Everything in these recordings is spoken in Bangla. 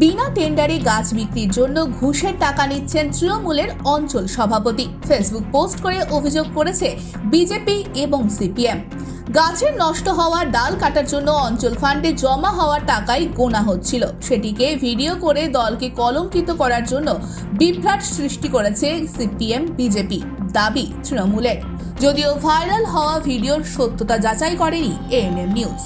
বিনা টেন্ডারে গাছ বিক্রির জন্য ঘুষের টাকা নিচ্ছেন তৃণমূলের অঞ্চল সভাপতি। ফেসবুক পোস্ট করে অভিযোগ করেছে বিজেপি এবং সিপিএম। গাছের নষ্ট হওয়া, ডাল কাটার জন্য অঞ্চল ফান্ডে জমা হওয়া টাকাই গোনা হচ্ছিল। সেটিকে ভিডিও করে দলকে কলঙ্কিত করার জন্য বিভ্রাট সৃষ্টি করেছে সিপিএম, বিজেপি দাবি তৃণমূলের। যদিও ভাইরাল হওয়া ভিডিওর সত্যতা যাচাই করেনি এএনএম নিউজ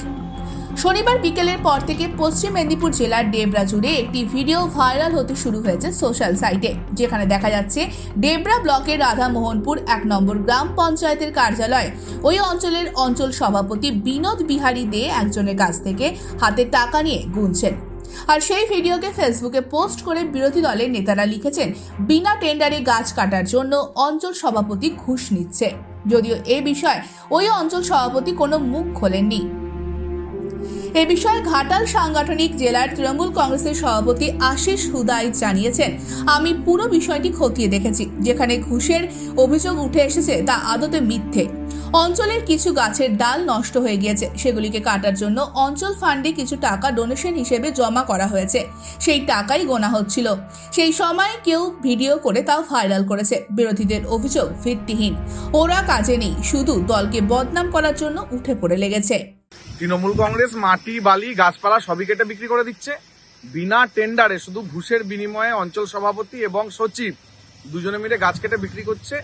শনিবার বিকেলের পর থেকে পশ্চিম মেদিনীপুর জেলার ডেবরা জুড়ে একটি ভিডিও ভাইরাল হতে শুরু হয়েছে সোশ্যাল সাইটে, যেখানে দেখা যাচ্ছে ডেবরা ব্লকের রাধামোহনপুর এক নম্বর গ্রাম পঞ্চায়েতের কার্যালয়। ওই অঞ্চলের অঞ্চল সভাপতি বিনোদ বিহারী দে একজনের কাছ থেকে হাতে টাকা নিয়ে গুনছেন। আর সেই ভিডিওকে ফেসবুকে পোস্ট করে বিরোধী দলের নেতারা লিখেছেন, বিনা টেন্ডারে গাছ কাটার জন্য অঞ্চল সভাপতি ঘুষ নিচ্ছে। যদিও এ বিষয়ে ওই অঞ্চল সভাপতি কোনো মুখ খোলেননি। এ বিষয়ে ঘাটাল সাংগঠনিক জেলার তৃণমূল কংগ্রেসের সভাপতি আশিস হুদাই জানিয়েছেন, আমি পুরো বিষয়টি খতিয়ে দেখেছি, যেখানে ঘুষের অভিযোগ উঠে এসেছে তা আদতে মিথ্যে। অঞ্চলের কিছু গাছের ডাল নষ্ট হয়ে গিয়েছে, সেগুলিকে কাটার জন্য অঞ্চল ফান্ডে কিছু টাকা ডোনেশন হিসেবে জমা করা হয়েছে। সেই টাকাই গোনা হচ্ছিল। সেই সময় কেউ ভিডিও করে তাও ভাইরাল করেছে। বিরোধীদের অভিযোগ ভিত্তিহীন। ওরা কাজে নেই, শুধু দলকে বদনাম করার জন্য উঠে পড়ে লেগেছে। তৃণমূল কংগ্রেস, মাটি, বালি, গাছপালা সবই কেটে বিক্রি করে দিচ্ছে। বিনা টেন্ডারে শুধু ঘুষের বিনিময়ে অঞ্চল সভাপতি এবং সচিব দুজনে মিলে গাছ কেটে বিক্রি করছে।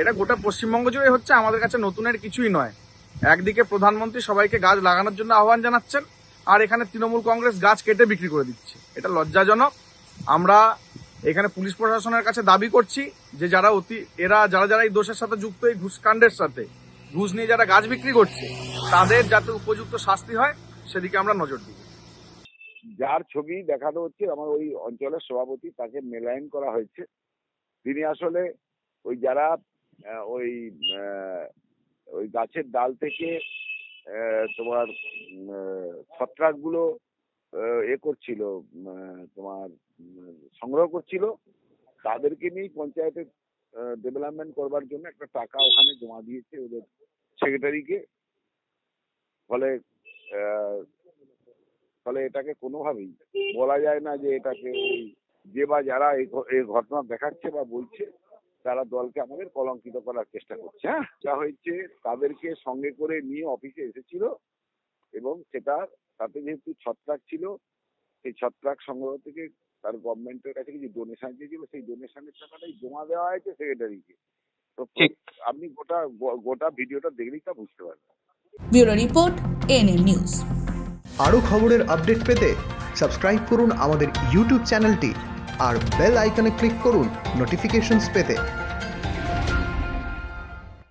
এটা গোটা পশ্চিমবঙ্গ জুড়ে হচ্ছে, আমাদের কাছে নতুনের কিছুই নয়। একদিকে প্রধানমন্ত্রী সবাইকে গাছ লাগানোর জন্য আহ্বান জানাচ্ছেন, আর এখানে তৃণমূল কংগ্রেস গাছ কেটে বিক্রি করে দিচ্ছে। এটা লজ্জাজনক। আমরা এখানে পুলিশ প্রশাসনের কাছে দাবি করছি যে যারা অতি, এরা, যারা যারা এই দোষের সাথে যুক্ত এই ঘুষকাণ্ডের সাথে ঘুষ নিয়ে যারা গাছ বিক্রি করছে, তাদের যাতে উপযুক্ত শাস্তি হয়, সেদিকে আমরা নজর দিই যার ছবি দেখানো হচ্ছে, আমার ওই অঞ্চলের সভাপতি, তাকে মেলায়ন করা হয়েছে। তিনি আসলে ওই যারা ওই ওই গাছের ডাল থেকে তোমার ছত্রাকগুলো এ করছিল তোমার সংগ্রহ করছিল, তাদেরকে নিয়েই পঞ্চায়েতে ডেভেলপমেন্ট করবার জন্য একটা টাকা ওখানে জমা দিয়েছে ওদের সেক্রেটারিকে ফলে ফলে এটাকে কোনোভাবেই বলা যায় না যে এটাকে ওই যে বা যারা এই ঘটনা দেখাচ্ছে বা বলছে, তারা দলকে আমাদের কলঙ্কিত করার চেষ্টা করছে হ্যাঁ? যা হয়েছে তাদেরকে সঙ্গে করে নিয়ে অফিসে এসেছিল এবং সেটা তাতে যেহেতু ছত্রাক ছিল সেই ছত্রাক সংগ্রহ থেকে তার গভর্নমেন্টের কাছে কিছু ডোনেশন চেয়েছিল সেই ডোনেশনের টাকাটাই জমা দেওয়া হয়েছে সেক্রেটারিকে তো আপনি গোটা গোটা ভিডিওটা দেখলেই তা বুঝতে পারবেন। Bureau report NM news. আরও খবরের আপডেট পেতে সাবস্ক্রাইব করুন আমাদের ইউটিউব চ্যানেলটি আর বেল আইকনে ক্লিক করুন নোটিফিকেশনস পেতে।